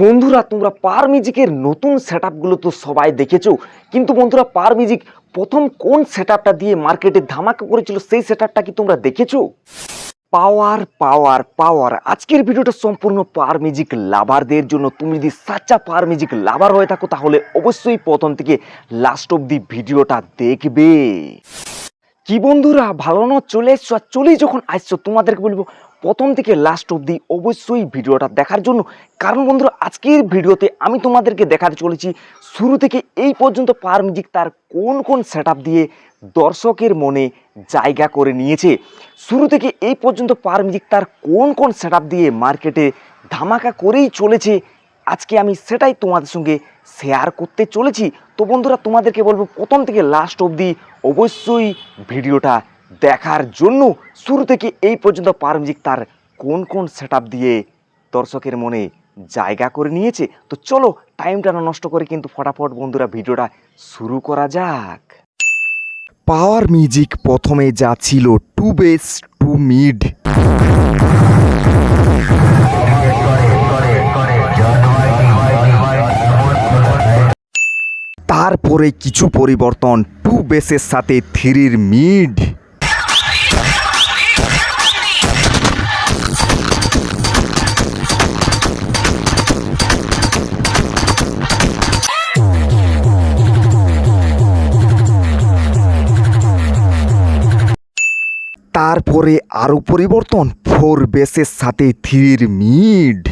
বন্ধুরা, তোমরা পার মিউজিকের নতুন সেট তো সবাই দেখেছ। কিন্তু বন্ধুরা পার মিউজিক প্রথম কোন সেট দিয়ে মার্কেটে ধামাকা করেছিল, সেই সেট কি তোমরা দেখেছ? পাওয়ার পাওয়ার পাওয়ার আজকের ভিডিওটা সম্পূর্ণ পার মিউজিক লাভারদের জন্য। তুমি যদি সাচ্চা পার মিউজিক লাভার হয়ে থাকো, তাহলে অবশ্যই প্রথম থেকে লাস্ট অব্দি ভিডিওটা দেখবে। কি বন্ধুরা, ভালো না? চলে এসছো আর চলেই যখন আসছো, তোমাদেরকে বলব প্রথম থেকে লাস্ট অবধি অবশ্যই ভিডিওটা দেখার জন্য। কারণ বন্ধুরা, আজকের ভিডিওতে আমি তোমাদেরকে দেখাতে চলেছি, শুরু থেকে এই পর্যন্ত পার মিউজিক তার কোন কোন সেট দিয়ে দর্শকের মনে জায়গা করে নিয়েছে? শুরু থেকে এই পর্যন্ত পার মিউজিক তার কোন কোন সেট দিয়ে মার্কেটে ধামাকা করেই চলেছে, আজকে আমি সেটাই তোমাদের সঙ্গে শেয়ার করতে চলেছি। তো বন্ধুরা, তোমাদেরকে বলব, প্রথম থেকে লাস্ট অবধি অবশ্যই ভিডিওটা দেখার জন্য শুরু থেকে এই পর্যন্ত পার মিউজিক তার কোন কোন সেট দিয়ে দর্শকের মনে জায়গা করে নিয়েছে? তো চলো টাইমটা নষ্ট করে কিন্তু ফটাফট বন্ধুরা ভিডিওটা শুরু করা যাক। পাওয়ার মিউজিক প্রথমে যা ছিল টু বেস টু মিড তারপরে কিছু পরিবর্তন টু বেসের সাথে থ্রির মিড তারপরে আরও পরিবর্তন ফোর বেসের সাথে থ্রির মিড।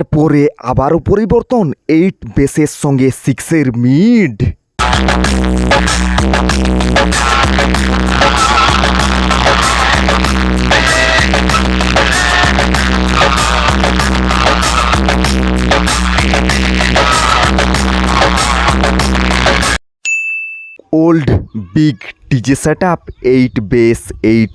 তারপরে আবারও পরিবর্তন এইট বেসের সঙ্গে সিক্সের mid old big DJ set up eight bass eight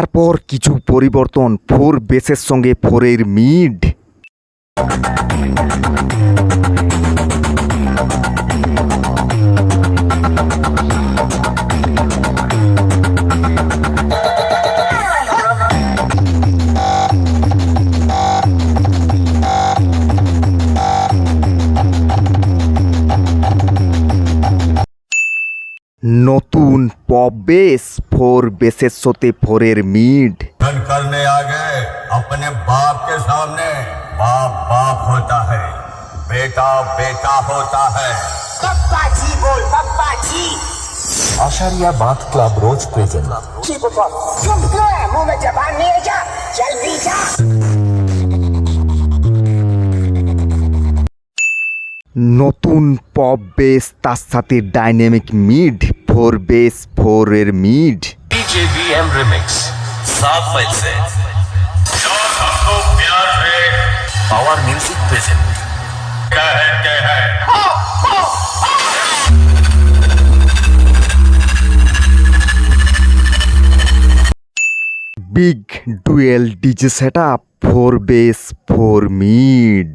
তারপর কিছু পরিবর্তন ফোর বেসের সঙ্গে ফোরের মিড। নতুন পপ বেস ফোর বেসের সাথে ফোরের মিড धन करने आ गए अपने बाप के सामने बाप बाप होता है बेटा बेटा होता है पप्पा जी बोल पप्पा जी আশারিয়া বাঁধ ক্লাব রোজ প্রেজেন্ট चुप कर चुप क्यों है मुंह में जबान नहीं है क्या चल पी जा নতুন পপ বেস তার সাথে ডাইনামিক মিড ফোর বেস ফোরের মিড DJBM Remix सात मई से जो सबको प्यार से পাওয়ার মিউজিক প্রেজেন্ট कहते हैं big dual DJ set up four bass four mid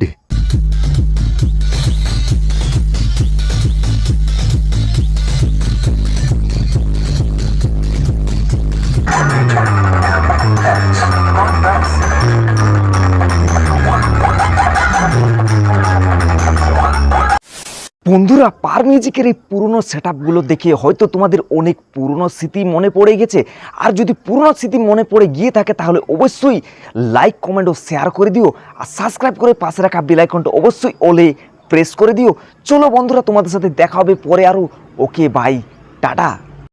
বন্ধুরা, পার মিউজিকের এই পুরনো সেট আপগুলো দেখে হয়তো তোমাদের অনেক পুরনো স্মৃতি মনে পড়ে গেছে। আর যদি পুরনো স্মৃতি মনে পড়ে গিয়ে থাকে, তাহলে অবশ্যই লাইক কমেন্ট ও শেয়ার করে দিও। আর সাবস্ক্রাইব করে পাশে রাখা বেলাইকনটা অবশ্যই ওলে প্রেস করে দিও। চলো বন্ধুরা, তোমাদের সাথে দেখা হবে পরে আরও ওকে বাই টাটা।